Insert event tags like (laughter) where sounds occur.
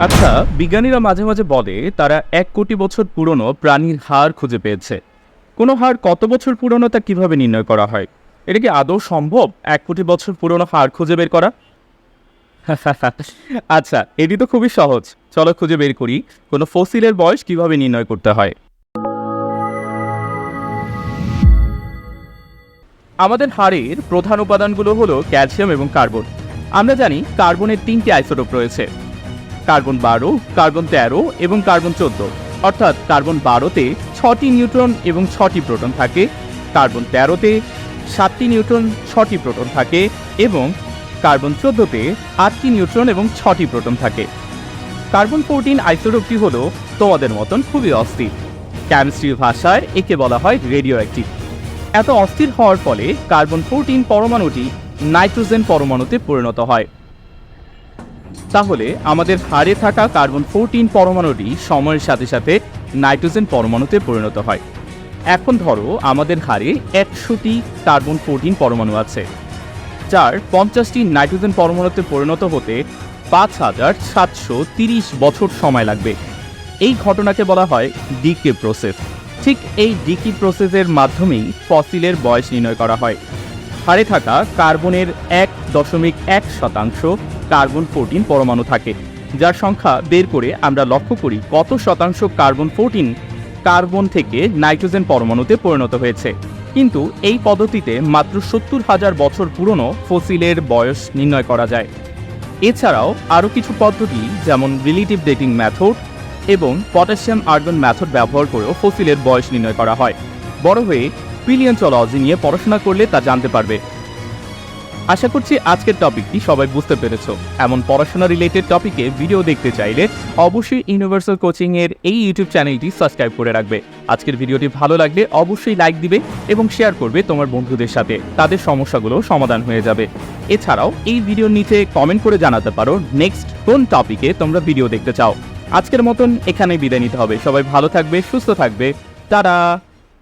আচ্ছা বিজ্ঞানীরা মাঝে মাঝে বলে তারা এক কোটি বছর পুরনো প্রাণীর হাড় খুঁজে পেয়েছে। কোনো হাড় কত বছর পুরনো তা কীভাবে নির্ণয় করা হয়? এটা কি আদৌ সম্ভব এক কোটি বছর পুরনো হাড় খুঁজে বের করা? (laughs) আচ্ছা এটি তো খুবই সহজ। চলো খুঁজে বের করি কোনো ফসিলের বয়স কীভাবে নির্ণয় করতে হয়? আমাদের হাড়ের প্রধান উপাদানগুলো হলো ক্যালসিয়াম এবং কার্বন। আমরা জানি কার্বনের তিনটি আইসোটোপ রয়েছে। কার্বন বারো, কার্বন তেরো এবং কার্বন চোদ্দ। অর্থাৎ কার্বন বারোতে ছটি নিউট্রন এবং ছটি প্রোটন থাকে, কার্বন তেরোতে সাতটি নিউট্রন, ছটি প্রোটন থাকে এবং কার্বন চোদ্দোতে আটটি নিউট্রন এবং ছটি প্রোটন থাকে। কার্বন ফোরটিন আইসোটোপটি হল তোমাদের মতন খুবই অস্থির। কেমিস্ট্রির ভাষায় একে বলা হয় রেডিও অ্যাক্টিভ এত অস্থির হওয়ার ফলে কার্বন ফোরটিন পরমাণুটি নাইট্রোজেন পরমাণুতে পরিণত হয়। তাহলে আমাদের হাড়ে থাকা কার্বন ফোরটিন পরমাণুটি সময়ের সাথে সাথে নাইট্রোজেন পরমাণুতে পরিণত হয়। এখন ধরো আমাদের হাড়ে একশোটি কার্বন ফোরটিন পরমাণু আছে, যার পঞ্চাশটি নাইট্রোজেন পরমাণুতে পরিণত হতে পাঁচ হাজার সাতশো তিরিশ বছর সময় লাগবে। এই ঘটনাকে বলা হয় ডিকে প্রসেস। ঠিক এই ডিকি প্রসেসের মাধ্যমেই ফসিলের বয়স নির্ণয় করা হয়। হারে থাকা কার্বনের এক দশমিক এক শতাংশ কার্বন ফোরটিন পরমাণু থাকে, যার সংখ্যা বের করে আমরা লক্ষ্য করি কত শতাংশ কার্বন ফোরটিন কার্বন থেকে নাইট্রোজেন পরমাণুতে পরিণত হয়েছে। কিন্তু এই পদ্ধতিতে মাত্র সত্তর হাজার বছর পুরনো ফসিলের বয়স নির্ণয় করা যায়। এছাড়াও আরও কিছু পদ্ধতি যেমন রিলেটিভ ডেটিং মেথড এবং পটাশিয়াম আর্গন মেথড ব্যবহার করেও ফসিলের বয়স নির্ণয় করা হয়। বড় হয়ে পিলিয়নচলজি নিয়ে পড়াশোনা করলে তা জানতে পারবে। আশা করছি আজকের টপিকটি সবাই বুঝতে পেরেছ। এমন পড়াশোনা রিলেটেড টপিকে ভিডিও দেখতে চাইলে অবশ্যই ইউনিভার্সাল কোচিং এর এই ইউটিউব চ্যানেলটি সাবস্ক্রাইব করে রাখবে। আজকের ভিডিওটি ভালো লাগলে অবশ্যই লাইক দিবে এবং শেয়ার করবে তোমার বন্ধুদের সাথে। তাদের সমস্যাগুলো সমাধান হয়ে যাবে। এছাড়াও এই ভিডিওর নিচে কমেন্ট করে জানাতে পারো নেক্সট কোন টপিকে তোমরা ভিডিও দেখতে চাও। আজকের মতন এখানেই বিদায় নিতে হবে। সবাই ভালো থাকবে, সুস্থ থাকবে। তারা